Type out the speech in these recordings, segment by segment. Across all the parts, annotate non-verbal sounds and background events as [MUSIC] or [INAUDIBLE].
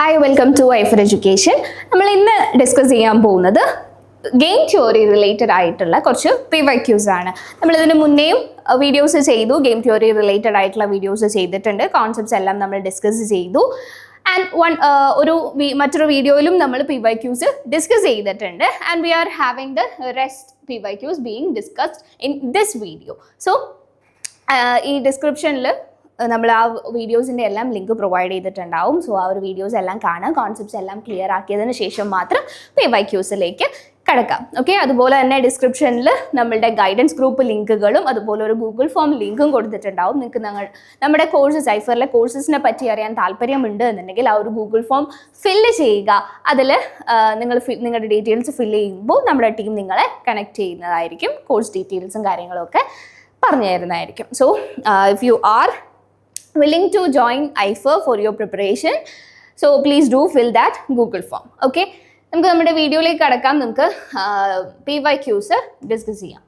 Hi welcome to I four education നമ്മൾ ഇന്ന് discuss ചെയ്യാൻ പോകുന്നത് ഗെയിം തിയോറി റിലേറ്റഡ് ആയിട്ടുള്ള കുറച്ച് പിവൈക്യൂസ് ആണ്. നമ്മൾ ഇതിന് മുന്നേയും വീഡിയോസ് ചെയ്തു. ഗെയിം തിയോറി റിലേറ്റഡ് ആയിട്ടുള്ള വീഡിയോസ് ചെയ്തിട്ടുണ്ട്. കോൺസെപ്റ്റ്സ് എല്ലാം നമ്മൾ ഡിസ്കസ് ചെയ്തു. ആൻഡ് വൺ ഒരു മറ്റൊരു വീഡിയോയിലും നമ്മൾ പി വൈ ക്യൂസ് ഡിസ്കസ് ചെയ്തിട്ടുണ്ട്. And we are having the rest P Y Qs being discussed in this video so ഈ ഡിസ്ക്രിപ്ഷനിൽ നമ്മൾ ആ വീഡിയോസിന്റെ എല്ലാം ലിങ്ക് പ്രൊവൈഡ് ചെയ്തിട്ടുണ്ടാവും. സോ ആ ഒരു വീഡിയോസ് എല്ലാം കാണാം കോൺസെപ്റ്റ്സ് എല്ലാം ക്ലിയർ ആക്കിയതിന് ശേഷം മാത്രം പേ വൈ ക്യൂസിലേക്ക് കിടക്കാം. ഓക്കെ അതുപോലെ തന്നെ ഡിസ്ക്രിപ്ഷനിൽ നമ്മളുടെ ഗൈഡൻസ് ഗ്രൂപ്പ് ലിങ്കുകളും അതുപോലെ ഒരു ഗൂഗിൾ ഫോം ലിങ്കും കൊടുത്തിട്ടുണ്ടാവും. നിങ്ങൾക്ക് ഞങ്ങൾ നമ്മുടെ കോഴ്സ് സൈഫറിലെ കോഴ്സസിനെ പറ്റി അറിയാൻ താല്പര്യമുണ്ട് എന്നുണ്ടെങ്കിൽ ആ ഒരു ഗൂഗിൾ ഫോം ഫില്ല് ചെയ്യുക. അതിൽ നിങ്ങൾ നിങ്ങളുടെ ഡീറ്റെയിൽസ് ഫില്ല് ചെയ്യുമ്പോൾ നമ്മുടെ ടീം നിങ്ങളെ കണക്ട് ചെയ്യുന്നതായിരിക്കും. കോഴ്സ് ഡീറ്റെയിൽസും കാര്യങ്ങളൊക്കെ പറഞ്ഞു തരുന്നതായിരിക്കും. So if you are willing to join IFER for your preparation. So please do fill that Google form. Okay. നമുക്ക് നമ്മുടെ വീഡിയോയിലേക്ക് കടക്കാം നമുക്ക് പി വൈ ക്യൂസ് ഡിസ്കസ് ചെയ്യാം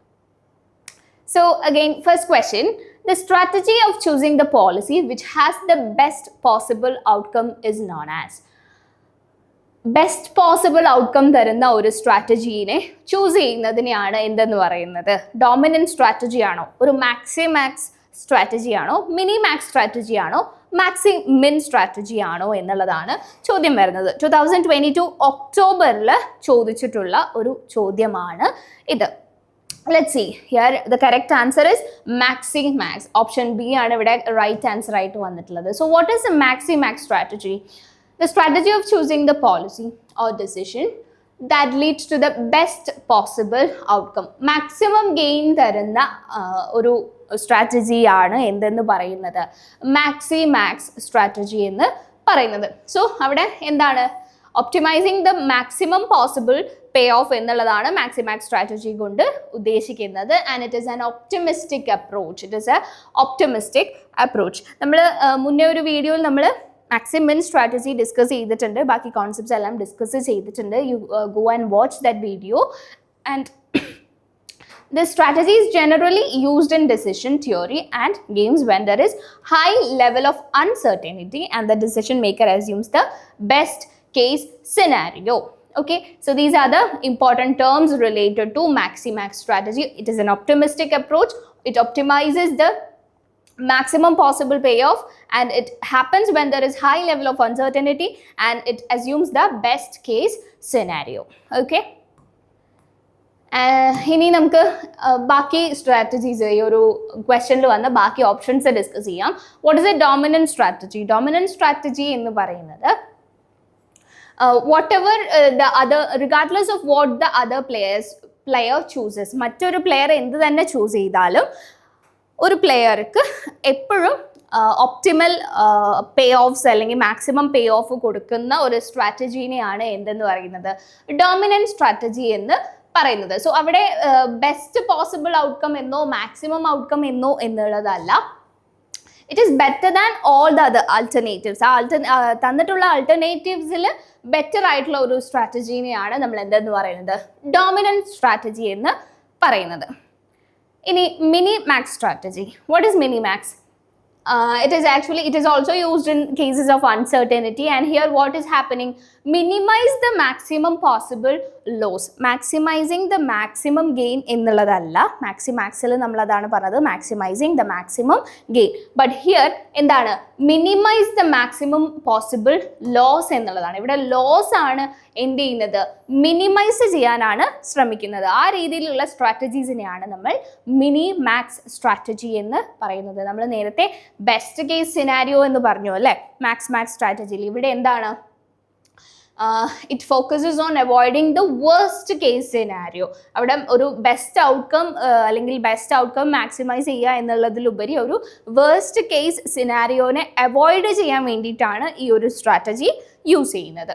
so again first question the strategy of choosing the policy which has the best possible outcome is known as best possible outcome തരുന്ന ഒരു സ്ട്രാറ്റജീനെ choose ചെയ്യുന്നതിനെയാണ് എന്തെന്ന് പറയുന്നത് ഡോമിനന്റ് സ്ട്രാറ്റജിയാണോ ഒരു മാക്സി മാക്സ് സ്ട്രാറ്റജി ആണോ? Mini max strategy ആണോ? Maxi min strategy ആണോ എന്നുള്ളതാണ് ചോദ്യം വരുന്നത്. ടു തൗസൻഡ് ട്വന്റി ടു ഒക്ടോബറിൽ ചോദിച്ചിട്ടുള്ള ഒരു ചോദ്യമാണ് ഇത്. Let see here the correct answer is maxi max option B ആണ് ഇവിടെ റൈറ്റ് ആൻസർ ആയിട്ട് വന്നിട്ടുള്ളത്. So what is a maxi max strategy the strategy of choosing the policy or decision that leads to the best possible outcome. Maximum gain തരുന്ന ഒരു സ്ട്രാറ്റജിയാണ് എന്തെന്ന് പറയുന്നത്? Maxi max strategy എന്ന് പറയുന്നത്. സോ അവിടെ എന്താണ്? Optimising the maximum possible payoff എന്നുള്ളതാണ് maximax strategy കൊണ്ട് ഉദ്ദേശിക്കുന്നത്. And it is an optimistic approach it is a optimistic approach നമ്മൾ മുന്നേ ഒരു വീഡിയോയിൽ നമ്മൾ മാക്സിമം സ്ട്രാറ്റജി ഡിസ്കസ് ചെയ്തിട്ടുണ്ട് ബാക്കി കോൺസെപ്റ്റ്സ് എല്ലാം ഡിസ്കസ് ചെയ്തിട്ടുണ്ട് you go and watch that video and [COUGHS] This strategy is generally used in decision theory and games when there is high level of uncertainty and the decision maker assumes the best case scenario. Okay, so these are the important terms related to maximax strategy. It is an optimistic approach. It optimizes the maximum possible payoff and it happens when there is high level of uncertainty and it assumes the best case scenario. Okay. ആഹ് ഇനി നമുക്ക് ആഹ് ബാക്കി strategies ഈ ഒരു ക്വസ്റ്റനിൽ വന്ന ബാക്കി options discuss ചെയ്യാം what is a dominant strategy dominant strategy എന്ന് പറയുന്നത് whatever the other regardless of what the other players player chooses മറ്റൊരു പ്ലെയർ എന്ത് തന്നെ ചൂസ് ചെയ്താലും ഒരു പ്ലെയർക്ക് എപ്പോഴും ഒപ്റ്റിമൽ പേ ഓഫ്സ് അല്ലെങ്കിൽ മാക്സിമം പേ ഓഫ് കൊടുക്കുന്ന ഒരു സ്ട്രാറ്റജീനെയാണ് എന്തെന്ന് പറയുന്നത്? ഡോമിനന്റ് സ്ട്രാറ്റജി എന്ന് പറയുന്നത്. സോ അവിടെ ബെസ്റ്റ് പോസിബിൾ ഔട്ട്കം എന്നോ മാക്സിമം ഔട്ട്കം എന്നോ എന്നുള്ളതല്ല. It is better than all the other alternatives ആ ആൾട്ടർ തന്നിട്ടുള്ള ആൾട്ടർനേറ്റീവ്സിൽ ബെറ്റർ ആയിട്ടുള്ള ഒരു സ്ട്രാറ്റജീനെയാണ് നമ്മൾ എന്തെന്ന് പറയുന്നത്? ഡോമിനന്റ് സ്ട്രാറ്റജി എന്ന് പറയുന്നത്. ഇനി mini max strategy what is mini max it is actually it is also used in cases of uncertainty and here what is happening minimise the maximum possible loss maximising the maximum gain എന്നുള്ളതല്ല. Maxi മാക്സിൽ നമ്മളതാണ് പറഞ്ഞത്. Maximising the maximum gain but here എന്താണ്? Minimise the maximum possible loss എന്നുള്ളതാണ്. ഇവിടെ loss ആണ് എന്ത് ചെയ്യുന്നത്? മിനിമൈസ് ചെയ്യാനാണ് ശ്രമിക്കുന്നത്. ആ രീതിയിലുള്ള സ്ട്രാറ്റജീസിനെയാണ് നമ്മൾ മിനി മാക്സ് സ്ട്രാറ്റജി എന്ന് പറയുന്നത്. നമ്മൾ നേരത്തെ ബെസ്റ്റ് കേസ് സിനാരിയോ എന്ന് പറഞ്ഞു അല്ലേ? മാക്സ് മാക്സ് സ്ട്രാറ്റജിയിൽ ഇവിടെ എന്താണ്? It focuses on avoiding the worst case scenario അവിടെ ഒരു ബെസ്റ്റ് ഔട്ട്കം അല്ലെങ്കിൽ ബെസ്റ്റ് ഔട്ട്കം മാക്സിമൈസ് ചെയ്യുക എന്നുള്ളതിലുപരി ഒരു വേർസ്റ്റ് കേസ് സിനാരിയോനെ അവോയ്ഡ് ചെയ്യാൻ വേണ്ടിയിട്ടാണ് ഈ ഒരു സ്ട്രാറ്റജി യൂസ് ചെയ്യുന്നത്.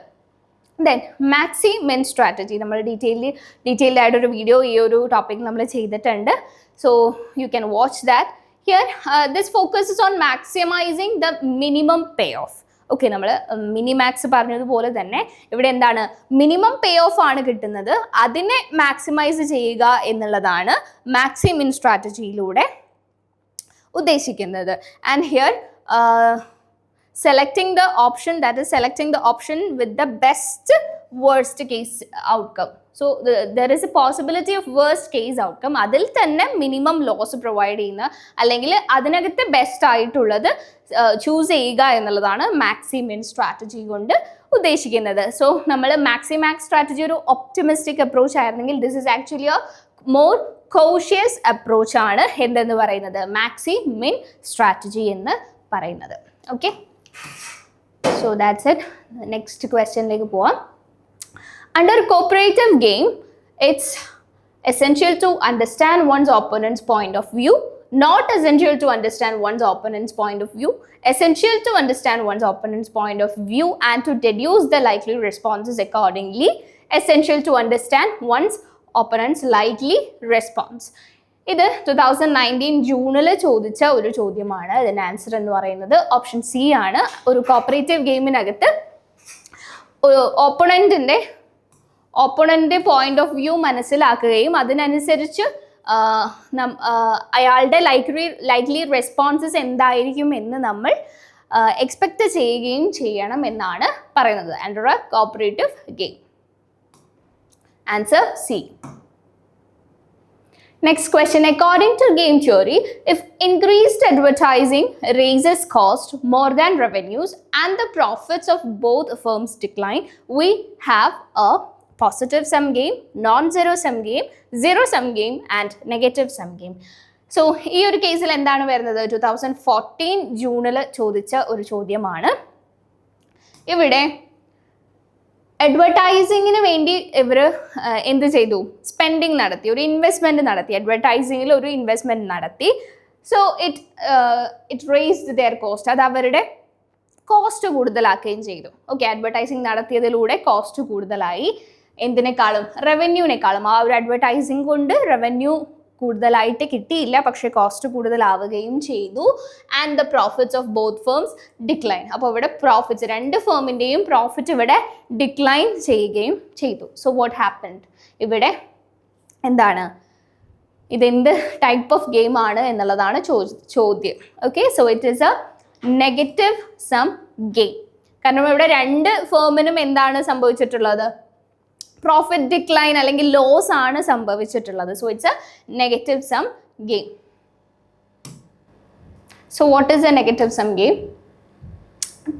ദെൻ മാക്സി മെൻ സ്ട്രാറ്റജി നമ്മൾ ഡീറ്റെയിൽ ഡീറ്റെയിൽഡ് ആയിട്ടൊരു വീഡിയോ ഈ ഒരു ടോപ്പിക് നമ്മൾ ചെയ്തിട്ടുണ്ട്. So you can watch that here this focuses on maximising the minimum payoff okay നമ്മൾ മിനിമാക്സ് പറഞ്ഞതുപോലെ തന്നെ ഇവിടെ എന്താണ്? മിനിമം പേ ഓഫ് ആണ് കിട്ടുന്നത്. അതിനെ മാക്സിമൈസ് ചെയ്യുക എന്നുള്ളതാണ് മാക്സിമിൻ സ്ട്രാറ്റജിയിലൂടെ ഉദ്ദേശിക്കുന്നത്. And here the option that is selecting the option with the best worst case outcome. So the, there is a possibility of worst case outcome. അതിൽ തന്നെ മിനിമം ലോസ് പ്രൊവൈഡ് ചെയ്യുന്ന അല്ലെങ്കിൽ അതിനകത്ത് ബെസ്റ്റ് ആയിട്ടുള്ളത് ചൂസ് ചെയ്യുക എന്നുള്ളതാണ് മാക്സിമിൻ സ്ട്രാറ്റജി കൊണ്ട് ഉദ്ദേശിക്കുന്നത്. സോ നമ്മൾ മാക്സിമാക്സ് സ്ട്രാറ്റജി ഒരു ഒപ്റ്റിമിസ്റ്റിക് അപ്രോച്ച് ആയിരുന്നെങ്കിൽ this is actually a more cautious approach ആണ് എന്തെന്ന് പറയുന്നത്? മാക്സി മിൻ സ്ട്രാറ്റജി എന്ന് പറയുന്നത്. Okay so that's it next ക്വസ്റ്റ്യനിലേക്ക് പോവാം under cooperative game it's essential to understand one's opponent's point of view not essential to understand one's opponent's point of view essential to understand one's opponent's point of view and to deduce the likely responses accordingly essential to understand one's opponent's likely response ഇത് two thousand nineteen ജൂണിൽ ചോദിച്ച ഒരു ചോദ്യമാണ്. ഇതിന്റെ answer എന്ന് പറയുന്നത് option C ആണ്. ഒരു കോപ്പറേറ്റീവ് ഗെയിമിനകത്ത് ഓപ്പണന്റിന്റെ ഓപ്പണന്റെ പോയിന്റ് ഓഫ് വ്യൂ മനസ്സിലാക്കുകയും അതിനനുസരിച്ച് അയാളുടെ ലൈക്ലി ലൈക്ലി റെസ്പോൺസസ് എന്തായിരിക്കും എന്ന് നമ്മൾ എക്സ്പെക്ട് ചെയ്യുകയും ചെയ്യണം എന്നാണ് പറയുന്നത്. And cooperative game answer C Next question According to game theory, if increased advertising raises cost more than revenues and the profits of both firms decline, we have a positive sum game, non zero sum game, zero sum game, and negative sum game. So ഈ ഒരു കേസിൽ എന്താണ് വരുന്നത് two thousand fourteen ജൂണിൽ ചോദിച്ച ഒരു ചോദ്യമാണ് ഇവിടെ അഡ്വർടൈസിങ്ങിന് വേണ്ടി ഇവർ എന്ത് ചെയ്തു? സ്പെൻഡിങ് നടത്തി. ഒരു ഇൻവെസ്റ്റ്മെന്റ് നടത്തി. അഡ്വർടൈസിങ്ങിൽ ഒരു ഇൻവെസ്റ്റ്മെന്റ് നടത്തി. So it it raised their cost അത് അവരുടെ കോസ്റ്റ് കൂടുതലാക്കുകയും ചെയ്തു. ഓക്കെ അഡ്വർടൈസിങ് നടത്തിയതിലൂടെ കോസ്റ്റ് കൂടുതലായി. എന്തിനേക്കാളും? റവന്യൂവിനേക്കാളും ആ ഒരു അഡ്വർടൈസിങ് കൊണ്ട് റവന്യൂ കൂടുതലായിട്ട് കിട്ടിയില്ല പക്ഷേ കോസ്റ്റ് കൂടുതലാവുകയും ചെയ്തു. And the profits of both firms decline അപ്പോൾ ഇവിടെ പ്രോഫിറ്റ്സ് രണ്ട് ഫേമിന്റെയും പ്രോഫിറ്റ് ഇവിടെ ഡിക്ലൈൻ ചെയ്യുകയും ചെയ്തു. സോ വാട്ട് ഹാപ്പൻഡ് ഇവിടെ എന്താണ്? ഇതെന്ത് ടൈപ്പ് ഓഫ് ഗെയിം ആണ് എന്നുള്ളതാണ് ചോദ്യം. Okay so it is a negative sum game കാരണം ഇവിടെ രണ്ട് ഫേമിനും എന്താണ് സംഭവിച്ചിട്ടുള്ളത്? പ്രോഫിറ്റ് ഡിക്ലൈൻ അല്ലെങ്കിൽ ലോസ് ആണ് സംഭവിച്ചിട്ടുള്ളത്. So it's a negative sum game so what is a negative sum game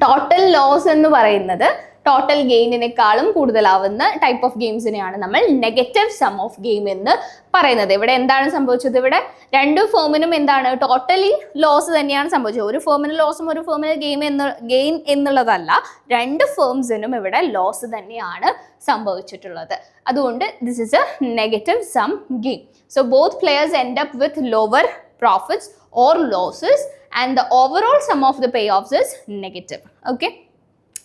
total loss എന്ന് പറയുന്നത് ടോട്ടൽ ഗെയിനിനേക്കാളും കൂടുതലാവുന്ന ടൈപ്പ് ഓഫ് ഗെയിംസിനെയാണ് നമ്മൾ നെഗറ്റീവ് സം ഓഫ് ഗെയിം എന്ന് പറയുന്നത്. ഇവിടെ എന്താണ് സംഭവിച്ചത് ഇവിടെ? രണ്ട് ഫോമിനും എന്താണ്? ടോട്ടലി ലോസ് തന്നെയാണ് സംഭവിച്ചത്. ഒരു ഫേമിന് ലോസും ഒരു ഫേമിന് ഗെയിം എന്ന് ഗെയിൻ എന്നുള്ളതല്ല രണ്ട് ഫേംസിനും ഇവിടെ ലോസ് തന്നെയാണ് സംഭവിച്ചിട്ടുള്ളത്. അതുകൊണ്ട് this is a negative sum game so both players end up with lower profits or losses and the overall sum of the pay payoffs is negative okay?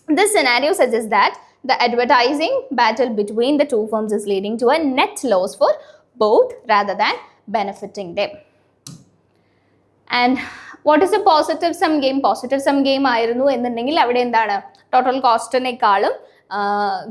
this scenario suggests that the advertising battle between the two firms is leading to a net loss for both rather than benefiting them and what is a positive sum game positive sum game ആയിരുന്നു എന്നുണ്ടെങ്കിൽ അവിടെ എന്താണ് total കോസ്റ്റിനേക്കാളും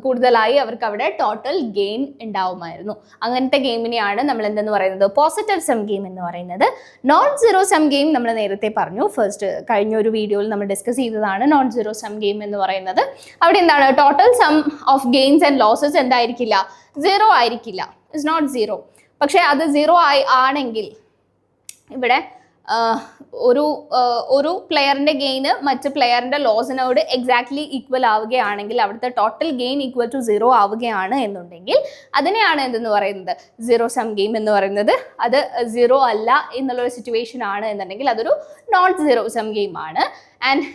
കൂടുതലായി അവർക്ക് അവിടെ total gain ഉണ്ടാവുമായിരുന്നു. അങ്ങനത്തെ ഗെയിമിനെയാണ് നമ്മൾ എന്തെന്ന് പറയുന്നത്? പോസിറ്റീവ് സം ഗെയിം എന്ന് പറയുന്നത്. നോൺ സീറോ സം ഗെയിം നമ്മൾ നേരത്തെ പറഞ്ഞു. ഫസ്റ്റ് കഴിഞ്ഞ ഒരു വീഡിയോയിൽ നമ്മൾ ഡിസ്കസ് ചെയ്തതാണ് നോൺ സീറോ സം ഗെയിം എന്ന് പറയുന്നത്. അവിടെ എന്താണ്? Total sum of gains and losses എന്തായിരിക്കില്ല? Zero ആയിരിക്കില്ല. ഇറ്റ്സ് നോട്ട് സീറോ പക്ഷേ അത് സീറോ ആയി ആണെങ്കിൽ ഇവിടെ ഒരു ഒരു പ്ലെയറിന്റെ ഗെയിന് മറ്റ് പ്ലെയറിന്റെ ലോസിനോട് എക്സാക്ട്ലി ഈക്വൽ ആവുകയാണെങ്കിൽ അവിടുത്തെ total gain equal to zero ആവുകയാണ് എന്നുണ്ടെങ്കിൽ അതിനെയാണ് എന്തെന്ന് പറയുന്നത്? സീറോ സം ഗെയിം എന്ന് പറയുന്നത്. അത് സീറോ അല്ല എന്നുള്ളൊരു സിറ്റുവേഷൻ ആണ് എന്നുണ്ടെങ്കിൽ അതൊരു നോട്ട് സീറോ സം ഗെയിം ആണ് ആൻഡ്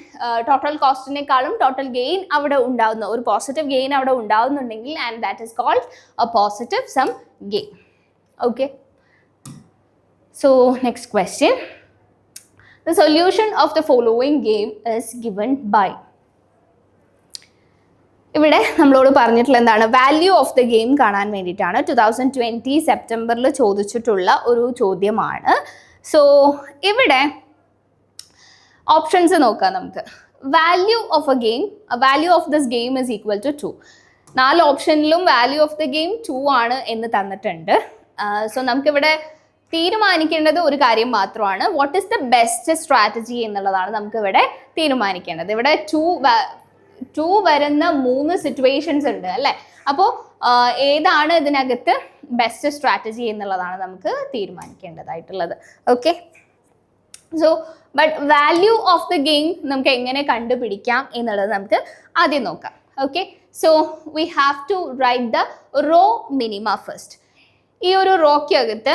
ടോട്ടൽ കോസ്റ്റിനേക്കാളും ടോട്ടൽ ഗെയിൻ അവിടെ ഉണ്ടാവുന്ന ഒരു പോസിറ്റീവ് ഗെയിൻ അവിടെ ഉണ്ടാവുന്നുണ്ടെങ്കിൽ and that is called a positive sum game okay so next question. The solution of the following game is given by. ഇവിടെ നമ്മളോട് പറഞ്ഞിട്ടുള്ള എന്താണ്? വാല്യൂ ഓഫ് ദ ഗെയിം കാണാൻ വേണ്ടിയിട്ടാണ് ടു തൗസൻഡ് ട്വന്റി സെപ്റ്റംബറിൽ ചോദിച്ചിട്ടുള്ള ഒരു ചോദ്യമാണ്. സോ ഇവിടെ ഓപ്ഷൻസ് നോക്കാം നമുക്ക്. Value of a game value of this game is equal to two നാല് ഓപ്ഷനിലും value of the game two ആണ് എന്ന് തന്നിട്ടുണ്ട്. സോ നമുക്കിവിടെ തീരുമാനിക്കേണ്ടത് ഒരു കാര്യം മാത്രമാണ്. What is the best strategy എന്നുള്ളതാണ് നമുക്ക് ഇവിടെ തീരുമാനിക്കേണ്ടത്. ഇവിടെ ടു ടു വരുന്ന മൂന്ന് സിറ്റുവേഷൻസ് ഉണ്ട് അല്ലേ? അപ്പോൾ ഏതാണ് ഇതിനകത്ത് ബെസ്റ്റ് സ്ട്രാറ്റജി എന്നുള്ളതാണ് നമുക്ക് തീരുമാനിക്കേണ്ടതായിട്ടുള്ളത്. Okay so but value of the game നമുക്ക് എങ്ങനെ കണ്ടുപിടിക്കാം എന്നുള്ളത് നമുക്ക് ആദ്യം നോക്കാം. Okay so we have to write the row minima first ഈ ഒരു റോയ്ക്കകത്ത്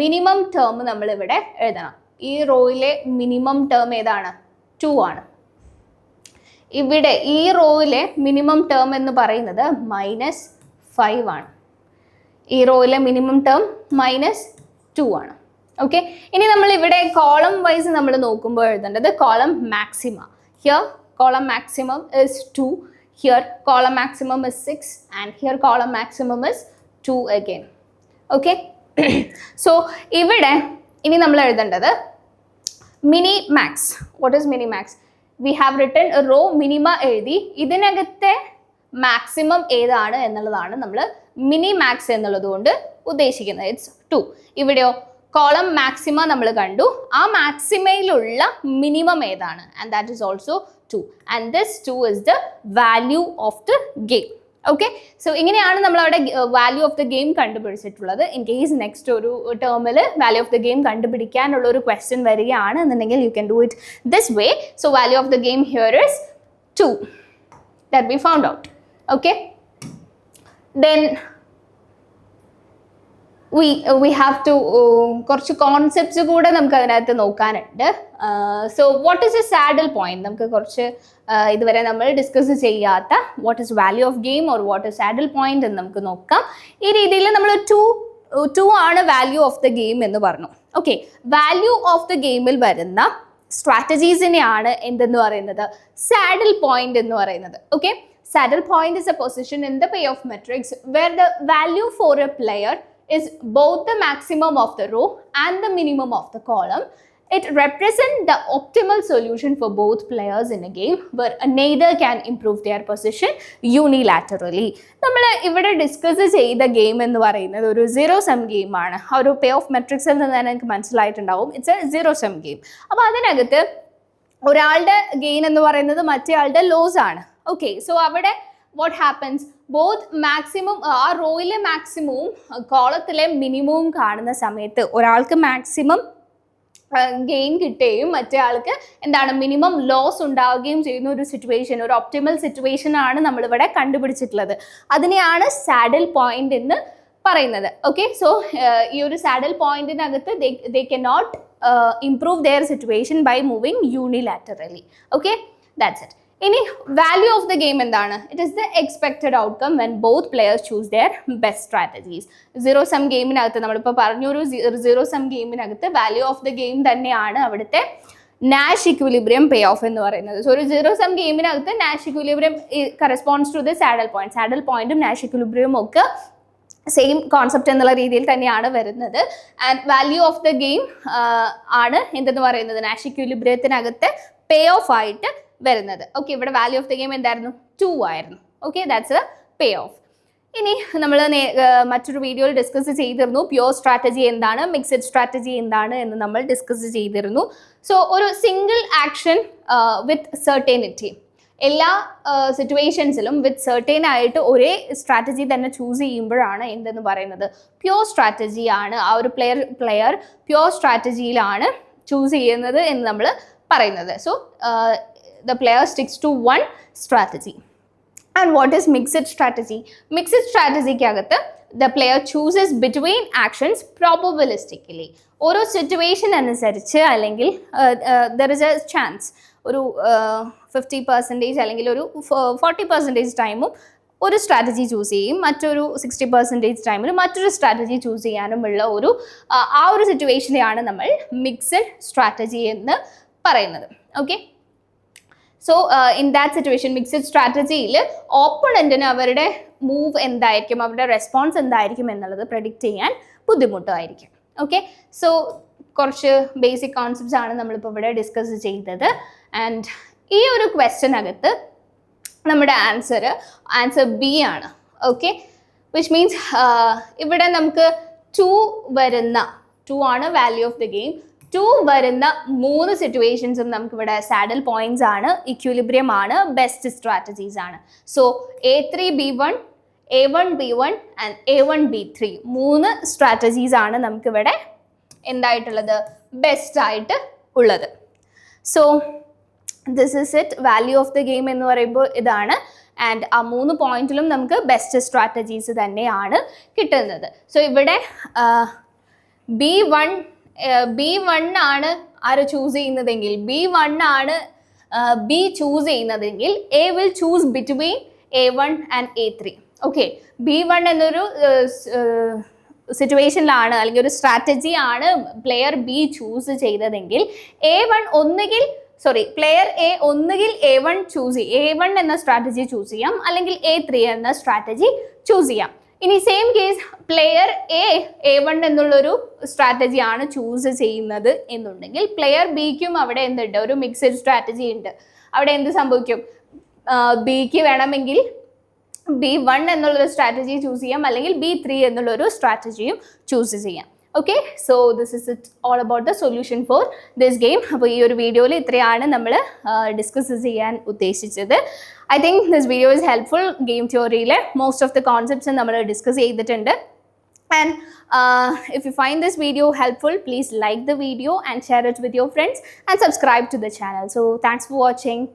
മിനിമം ടേം നമ്മൾ ഇവിടെ എഴുതണം. ഈ റോയിലെ മിനിമം ടേം ഏതാണ്? ടു ആണ്. ഇവിടെ ഈ റോയിലെ മിനിമം ടേം എന്ന് പറയുന്നത് മൈനസ് ഫൈവ് ആണ്. ഈ റോയിലെ മിനിമം ടേം മൈനസ് ടു ആണ്. ഓക്കെ ഇനി നമ്മൾ ഇവിടെ കോളം വൈസ് നമ്മൾ നോക്കുമ്പോൾ എഴുതേണ്ടത് column maxima here column maximum is two here column maximum is six and here column maximum is two again okay so [CLEARS THROAT] ഇവിടെ ഇനി നമ്മൾ എഴുതേണ്ടത് mini max what is mini max we have written row minima എഴുതി. ഇതിനകത്തെ maximum ഏതാണ് എന്നുള്ളതാണ് നമ്മൾ mini max എന്നുള്ളത് കൊണ്ട് ഉദ്ദേശിക്കുന്നത്. ഇറ്റ്സ് ടു ഇവിടെയോ കോളം മാക്സിമ നമ്മൾ കണ്ടു. ആ മാക്സിമയിലുള്ള മിനിമം ഏതാണ്? And that is also two and this two is the value of the game okay so ഇങ്ങനെയാണ് നമ്മൾ അവിടെ വാല്യൂ ഓഫ് ദ ഗെയിം കണ്ടുപിടിച്ചിട്ടുള്ളത്. ഇൻ കേസ് നെക്സ്റ്റ് ഒരു ടേമിൽ വാല്യൂ ഓഫ് ദ ഗെയിം കണ്ടുപിടിക്കാനുള്ള ഒരു ക്വസ്റ്റ്യൻ വരികയാണ് എന്നുണ്ടെങ്കിൽ you can do it this way so value of the game here is two that be found out okay then we we have to കുറച്ച് concepts കൂടെ നമുക്ക് അതിനകത്ത് നോക്കാനുണ്ട്. So what is a saddle point നമുക്ക് കുറച്ച് uh, ഇതുവരെ നമ്മൾ discuss ചെയ്യാത്ത what is value of game or what is saddle point എന്ന് നമുക്ക് നോക്കാം. ഈ രീതിയിൽ നമ്മൾ ടു ടു ആണ് വാല്യൂ ഓഫ് ദ ഗെയിം എന്ന് പറഞ്ഞു. ഓക്കെ വാല്യൂ ഓഫ് ദ ഗെയിമിൽ വരുന്ന സ്ട്രാറ്റജീസിനെയാണ് എന്തെന്ന് പറയുന്നത്? സാഡിൽ പോയിന്റ് എന്ന് പറയുന്നത്. Okay saddle point is a position in the payoff matrix where the value for a player is both the maximum of the row and the minimum of the column. It represents the optimal solution for both players in a game where neither can improve their position unilaterally. നമ്മൾ ഇവിടെ discuss ചെയ്ത game എന്ന് പറയുന്നത് ഒരു zero some ഗെയിമാണ് ആ ഒരു പേ of മെട്രിക്സിൽ നിന്ന് തന്നെ എനിക്ക് മനസ്സിലായിട്ടുണ്ടാവും it's a zero sum game അപ്പോൾ അതിനകത്ത് ഒരാളുടെ ഗെയിൻ എന്ന് പറയുന്നത് മറ്റേ ആളുടെ ലോസ് ആണ് ഓക്കെ സോ അവിടെ വാട്ട് ഹാപ്പൻസ് ബോത്ത് മാക്സിമം ആ റോയിലെ മാക്സിമവും കോളത്തിലെ മിനിമവും കാണുന്ന സമയത്ത് ഒരാൾക്ക് മാക്സിമം ഗെയിൻ കിട്ടുകയും മറ്റേ ആൾക്ക് എന്താണ് മിനിമം ലോസ് ഉണ്ടാവുകയും ചെയ്യുന്ന ഒരു സിറ്റുവേഷൻ ഒരു ഒപ്റ്റിമൽ സിറ്റുവേഷൻ ആണ് നമ്മളിവിടെ കണ്ടുപിടിച്ചിട്ടുള്ളത്. അതിനെയാണ് സാഡിൽ പോയിന്റ് എന്ന് പറയുന്നത്. ഓക്കെ സോ ഈ ഒരു saddle പോയിന്റിനകത്ത് they can not improve their situation by moving unilaterally okay that's it ഇനി വാല്യൂ ഓഫ് ദ ഗെയിം എന്താണ്? It is the expected outcome when both players choose their best strategies zero sum ഗെയിമിനകത്ത് നമ്മളിപ്പോൾ പറഞ്ഞൊരു zero sum ഗെയിമിനകത്ത് value of the game തന്നെയാണ് അവിടുത്തെ Nash equilibrium pay of എന്ന് പറയുന്നത്. So ഒരു zero sum ഗെയിമിനകത്ത് Nash equilibrium corresponds to the saddle point saddle പോയിന്റും Nash equilibrium ഒക്കെ സെയിം കോൺസെപ്റ്റ് എന്നുള്ള രീതിയിൽ തന്നെയാണ് വരുന്നത്. And value of the game ആണ് എന്തെന്ന് പറയുന്നത്? നാഷ് ഇക്വിലിബ്രിയത്തിനകത്ത് പേ ഓഫ് ആയിട്ട് വരുന്നത്. ഓക്കെ ഇവിടെ വാല്യൂ ഓഫ് ദ ഗെയിം എന്തായിരുന്നു? ടു ആയിരുന്നു. Okay that's a payoff ഇനി നമ്മൾ മറ്റൊരു വീഡിയോയിൽ ഡിസ്കസ് ചെയ്തിരുന്നു പ്യോർ സ്ട്രാറ്റജി എന്താണ് മിക്സഡ് സ്ട്രാറ്റജി എന്താണ് എന്ന് നമ്മൾ ഡിസ്കസ് ചെയ്തിരുന്നു. സോ ഒരു സിംഗിൾ ആക്ഷൻ വിത്ത് സെർട്ടേണിറ്റി എല്ലാ സിറ്റുവേഷൻസിലും വിത്ത് സെർട്ടേൺ ആയിട്ട് ഒരേ സ്ട്രാറ്റജി തന്നെ ചൂസ് ചെയ്യുമ്പോഴാണ് എന്തെന്ന് പറയുന്നത്? പ്യോർ സ്ട്രാറ്റജി ആണ് ആ ഒരു പ്ലെയർ പ്ലെയർ പ്യോർ സ്ട്രാറ്റജിയിലാണ് ചൂസ് ചെയ്യുന്നത് എന്ന് നമ്മൾ പറയുന്നത്. So the player sticks to one strategy and what is mixed strategy mixed സ്ട്രാറ്റജിക്കകത്ത് the player chooses between actions probabilistically ഓരോ സിറ്റുവേഷൻ അനുസരിച്ച് അല്ലെങ്കിൽ ദർ ഇസ് എ ചാൻസ് ഒരു ഫിഫ്റ്റി പെർസെന്റേജ് അല്ലെങ്കിൽ ഒരു ഫോർട്ടി പെർസെന്റേജ് ടൈമും ഒരു സ്ട്രാറ്റജി ചൂസ് ചെയ്യും മറ്റൊരു സിക്സ്റ്റി പെർസെന്റേജ് ടൈമിൽ മറ്റൊരു സ്ട്രാറ്റജി ചൂസ് ചെയ്യാനുമുള്ള ഒരു ആ ഒരു സിറ്റുവേഷനെയാണ് നമ്മൾ മിക്സഡ് സ്ട്രാറ്റജി എന്ന് പറയുന്നത്. Okay so in that situation mixed സ്ട്രാറ്റജിയിൽ ഓപ്പണന്റിന് അവരുടെ മൂവ് എന്തായിരിക്കും അവരുടെ റെസ്പോൺസ് എന്തായിരിക്കും എന്നുള്ളത് പ്രഡിക്റ്റ് ചെയ്യാൻ ബുദ്ധിമുട്ടായിരിക്കും. ഓക്കെ സോ കുറച്ച് ബേസിക് കോൺസെപ്റ്റ്സ് ആണ് നമ്മളിപ്പോൾ ഇവിടെ ഡിസ്കസ് ചെയ്തത്. ആൻഡ് ഈ ഒരു ക്വസ്റ്റ്യനകത്ത് നമ്മുടെ ആൻസർ ആൻസർ ബി ആണ്. ഓക്കെ വിച്ച് മീൻസ് ഇവിടെ നമുക്ക് ടു വരുന്ന ടു ആണ് value of the game two വരുന്ന മൂന്ന് സിറ്റുവേഷൻസും നമുക്കിവിടെ സാഡൽ പോയിന്റ്സ് ആണ് ഇക്വിലിബ്രിയം ആണ് ബെസ്റ്റ് സ്ട്രാറ്റജീസ് ആണ്. So A three B one A one B one and A one B three മൂന്ന് സ്ട്രാറ്റജീസ് ആണ് നമുക്കിവിടെ എന്തായിട്ടുള്ളത്? ബെസ്റ്റ് ആയിട്ട് ഉള്ളത്. So this is it value of the game എന്ന് പറയുമ്പോൾ ഇതാണ്. ആൻഡ് ആ മൂന്ന് പോയിന്റിലും നമുക്ക് ബെസ്റ്റ് സ്ട്രാറ്റജീസ് തന്നെയാണ് കിട്ടുന്നത്. സോ ഇവിടെ ബി വൺ ബി വൺ ആണ് ആര് ചൂസ് ചെയ്യുന്നതെങ്കിൽ ബി വൺ ആണ് ബി ചൂസ് ചെയ്യുന്നതെങ്കിൽ A will choose between A one and A three okay B one എന്നൊരു സിറ്റുവേഷനിലാണ് അല്ലെങ്കിൽ ഒരു സ്ട്രാറ്റജി ആണ് പ്ലെയർ ബി ചൂസ് ചെയ്തതെങ്കിൽ എ വൺ ഒന്നുകിൽ സോറി പ്ലെയർ എ ഒന്നുകിൽ എ വൺ ചൂസ് ചെയ്യും എ വൺ എന്ന സ്ട്രാറ്റജി ചൂസ് ചെയ്യാം അല്ലെങ്കിൽ എ ത്രീ എന്ന സ്ട്രാറ്റജി ചൂസ് ചെയ്യാം. ഇനി same case player A A one എന്നുള്ളൊരു സ്ട്രാറ്റജി ആണ് ചൂസ് ചെയ്യുന്നത് എന്നുണ്ടെങ്കിൽ പ്ലെയർ ബിക്കും അവിടെ എന്തുണ്ട്? ഒരു മിക്സഡ് സ്ട്രാറ്റജി ഉണ്ട്. അവിടെ എന്ത് സംഭവിക്കും? ബിക്ക് വേണമെങ്കിൽ ബി വൺ എന്നുള്ളൊരു സ്ട്രാറ്റജി ചൂസ് ചെയ്യാം. അല്ലെങ്കിൽ ബി ത്രീ എന്നുള്ളൊരു സ്ട്രാറ്റജിയും ചൂസ് ചെയ്യാം. Okay so this is it all about the solution for this game അപ്പോൾ ഈ ഒരു വീഡിയോയിൽ ഇത്രയാണ് നമ്മൾ ഡിസ്കസ് ചെയ്യാൻ ഉദ്ദേശിച്ചത് I think this video is helpful game തിയോറിയിലെ most of the concepts നമ്മൾ ഡിസ്കസ് ചെയ്തിട്ടുണ്ട് And uh, if you find this video helpful, please like the video and share it with your friends and subscribe to the channel. So, thanks for watching.